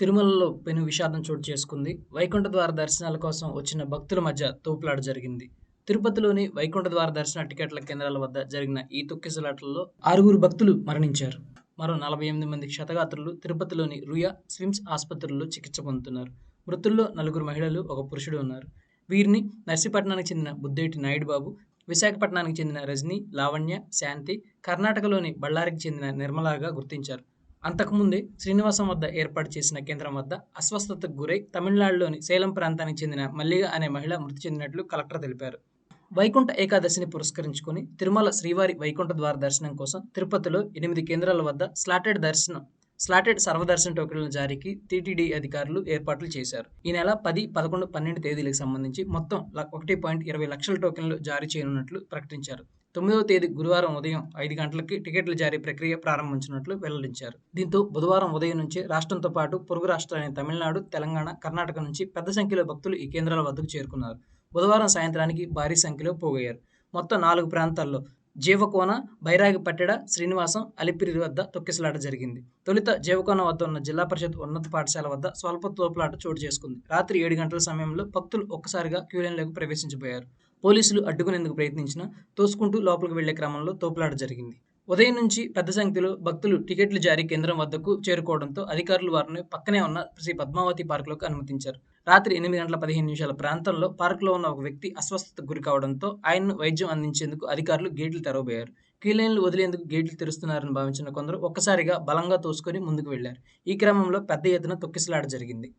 తిరుమలలో పెను విషాదం చోటు చేసుకుంది. వైకుంఠ ద్వార దర్శనాల కోసం వచ్చిన భక్తుల మధ్య తోపులాట జరిగింది. తిరుపతిలోని వైకుంఠ ద్వార దర్శన టికెట్ల కేంద్రాల వద్ద జరిగిన ఈ తొక్కిసలాటల్లో ఆరుగురు భక్తులు మరణించారు. మరో నలభై ఎనిమిది మంది క్షతగాత్రులు తిరుపతిలోని రుయా స్విమ్స్ ఆసుపత్రుల్లో చికిత్స పొందుతున్నారు. మృతుల్లో నలుగురు మహిళలు ఒక పురుషుడు ఉన్నారు. వీరిని నర్సీపట్నానికి చెందిన బుద్దేటి నాయుడు బాబు విశాఖపట్నానికి చెందిన రజని లావణ్య శాంతి కర్ణాటకలోని బళ్ళారికి చెందిన నిర్మలాగా గుర్తించారు. అంతకుముందే శ్రీనివాసం వద్ద ఏర్పాటు చేసిన కేంద్రం వద్ద అస్వస్థతకు గురై తమిళనాడులోని సేలం ప్రాంతానికి చెందిన మల్లిగ అనే మహిళ మృతి చెందినట్లు కలెక్టర్ తెలిపారు. వైకుంఠ ఏకాదశిని పురస్కరించుకొని తిరుమల శ్రీవారి వైకుంఠ ద్వార దర్శనం కోసం తిరుపతిలో ఎనిమిది కేంద్రాల వద్ద స్లాటెడ్ దర్శనం స్లాటెడ్ సర్వదర్శన టోకెన్ల జారీకి టీటీడీ అధికారులు ఏర్పాట్లు చేశారు. ఈ నెల పది పదకొండు పన్నెండు తేదీలకు సంబంధించి మొత్తం ల- ఒకటి పాయింట్ ఇరవై లక్షల టోకెన్లు జారీ చేయనున్నట్లు ప్రకటించారు. తొమ్మిదవ తేదీ గురువారం ఉదయం ఐదు గంటలకి టికెట్ల జారీ ప్రక్రియ ప్రారంభించినట్లు వెల్లడించారు. దీంతో బుధవారం ఉదయం నుంచి రాష్ట్రంతో పాటు పొరుగు రాష్ట్రాలైన తమిళనాడు తెలంగాణ కర్ణాటక నుంచి పెద్ద సంఖ్యలో భక్తులు ఈ కేంద్రాల వద్దకు చేరుకున్నారు. బుధవారం సాయంత్రానికి భారీ సంఖ్యలో పోగయ్యారు. మొత్తం నాలుగు ప్రాంతాల్లో జీవకోన బైరాగి పట్టెడ శ్రీనివాసం అలిపిరి వద్ద తొక్కిసలాట జరిగింది. తొలుత జీవకోన వద్ద ఉన్న జిల్లా పరిషత్ ఉన్నత పాఠశాల వద్ద స్వల్ప తోపులాట చోటు చేసుకుంది. రాత్రి ఏడు గంటల సమయంలో భక్తులు ఒక్కసారిగా క్యూలైన్లోకి ప్రవేశించబోయారు పోలీసులు అడ్డుకునేందుకు ప్రయత్నించినా తోసుకుంటూ లోపలికి వెళ్ళే క్రమంలో తోపులాట జరిగింది. ఉదయం నుంచి పెద్ద సంఖ్యలో భక్తులు టికెట్లు జారీ కేంద్రం వద్దకు చేరుకోవడంతో అధికారులు వారిని పక్కనే ఉన్న శ్రీ పద్మావతి పార్కులోకి అనుమతించారు. రాత్రి ఎనిమిది గంటల పదిహేను నిమిషాల ప్రాంతంలో పార్కులో ఉన్న ఒక వ్యక్తి అస్వస్థతకు గురి కావడంతో ఆయన్ను వైద్యం అందించేందుకు అధికారులు గేట్లు తెరవబోయారు. కీలైన్లు వదిలేందుకు గేట్లు తెరుస్తున్నారని భావించిన కొందరు ఒక్కసారిగా బలంగా తోసుకొని ముందుకు వెళ్ళారు. ఈ క్రమంలో పెద్ద ఎత్తున తొక్కిసలాట జరిగింది.